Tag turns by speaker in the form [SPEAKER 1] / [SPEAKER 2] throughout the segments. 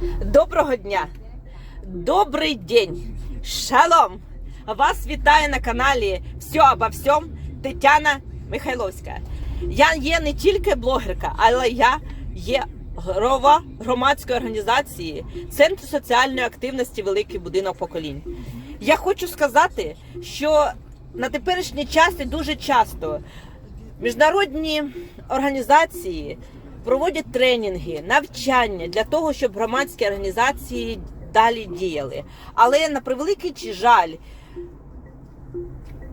[SPEAKER 1] Доброго дня! Добрий день! Шалом! Вас вітає на каналі Все обо всьому Тетяна Михайловська. Я є не тільки блогерка, але я є голова громадської організації Центру соціальної активності Великий будинок поколінь. Я хочу сказати, що на теперішній час і дуже часто міжнародні організації проводять тренінги, навчання для того, щоб громадські організації далі діяли. Але на превеликий жаль,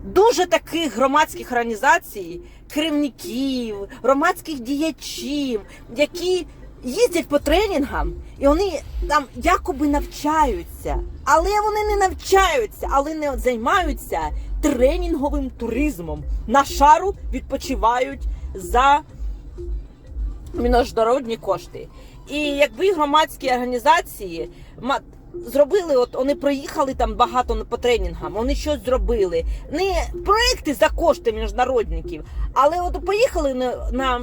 [SPEAKER 1] дуже таких громадських організацій, керівників, громадських діячів, які їздять по тренінгам, і вони там якоби навчаються, але вони не навчаються, але не займаються тренінговим туризмом. На шару відпочивають за міжнародні кошти. І якби громадські організації зробили, от вони проїхали там багато по тренінгам, вони щось зробили. Не проекти за кошти міжнародників, але от поїхали на, на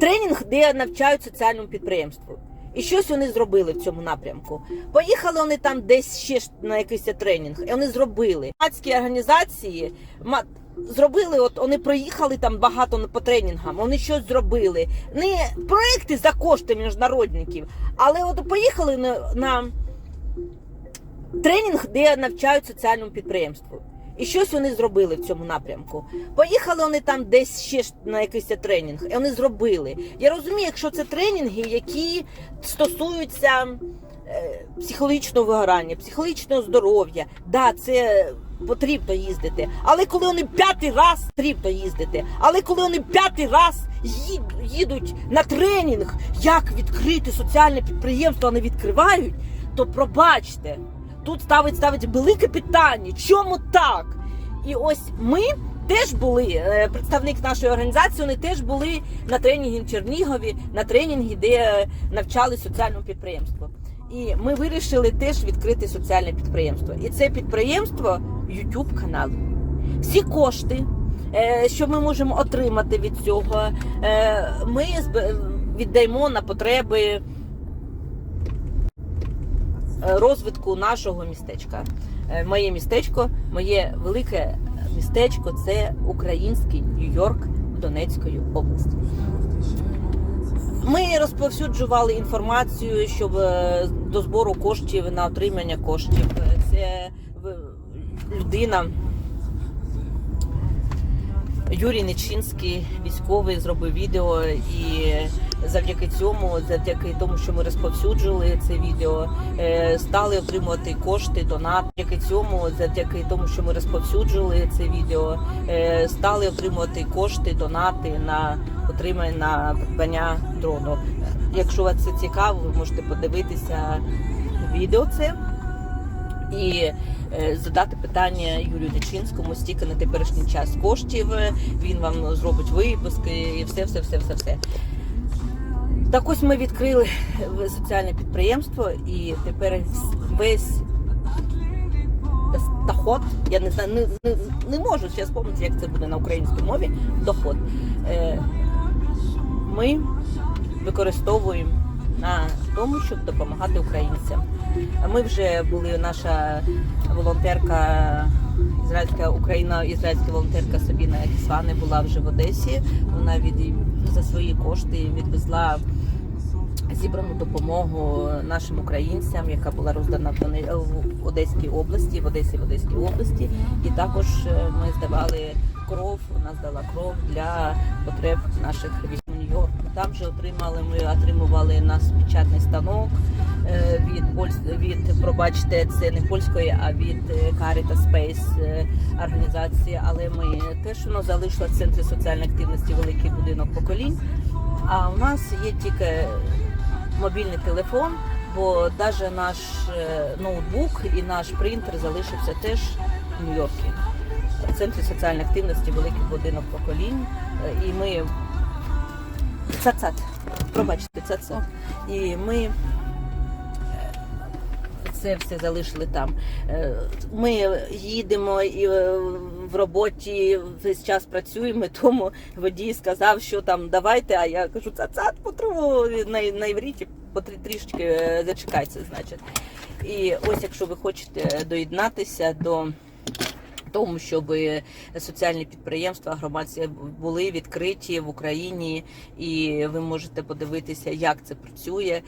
[SPEAKER 1] тренінг, де навчають соціальному підприємству. І щось вони зробили в цьому напрямку. Поїхали вони там десь ще на якийсь тренінг, і вони зробили. Громадські організації зробили, от вони проїхали там багато по тренінгам, вони щось зробили. Не проекти за кошти міжнародників, але от поїхали на, на тренінг, де навчають соціальному підприємству. І щось вони зробили в цьому напрямку. Поїхали вони там десь ще на якийсь тренінг, і вони зробили. Я розумію, якщо це тренінги, які стосуються психологічного вигорання, психологічного здоров'я, да, це потрібно їздити. Але коли вони п'ятий раз потрібно їздити, але коли вони п'ятий раз їдуть на тренінг, як відкрити соціальне підприємство, а не відкривають, то пробачте. Тут ставить ставить велике питання, чому так? І ось ми теж були, е, представник нашої організації, вони теж були на тренінгі в Чернігові, на тренінгі, де е, навчали соціальному підприємству. І ми вирішили теж відкрити соціальне підприємство. І це підприємство YouTube канал. Всі кошти, е, що ми можемо отримати від цього, е, ми віддаємо на потреби е, розвитку нашого містечка. Моє містечко, моє велике містечко це український Нью-Йорк Донецької області. Ми розповсюджували інформацію, щоб е, до збору коштів на отримання коштів. Е, Це людина. Юрій Нечинський, військовий, зробив відео, і завдяки цьому, завдяки тому, що ми розповсюджували це відео, е, стали отримувати кошти, донат. Завдяки цьому, завдяки тому, що ми розповсюджували це відео, е, стали отримувати кошти, донати на отримання на придбання дрону. Якщо вас це цікаво, ви можете подивитися відео це і задати питання Юрію Дичинському, стільки на теперішній час коштів. е, Він вам зробить випуски і все, все, все, все, все. Так ось ми відкрили е, соціальне підприємство, і тепер весь доход, я не знаю, не, не, не можу зараз пам'ятати, як це буде на українській мові. Доход. Е, Ми використовуємо на тому, щоб допомагати українцям. Ми вже були наша волонтерка, ізраїльська Україна, ізраїльська волонтерка Сабіна Кісвани була вже в Одесі. Вона від за свої кошти відвезла зібрану допомогу нашим українцям, яка була роздана в Одеській області, в Одесі, в Одеській області. І також е, ми здавали кров. Вона здала кров для потреб наших військових. Там же отримали ми отримували нас печатний станок е, від Польс- від пробачте, це не польської, а від е, Caritas Space е, організації. Але ми теж воно залишило в центрі соціальної активності великий будинок поколінь. А у нас є тільки мобільний телефон, бо навіть наш ноутбук і наш принтер залишився теж в Нью-Йорку. В центрі соціальної активності великий будинок поколінь. І ми цацат, пробачте, цацат. І ми е, це все залишили там. Е, Ми їдемо і е, в роботі весь час працюємо, тому водій сказав, що там давайте, а я кажу, цацат по траву на, на івріті, трішечки зачекайте, значить. І ось якщо ви хочете доєднатися до тому, щоб соціальні підприємства громадські були відкриті в Україні, і ви можете подивитися, як це працює.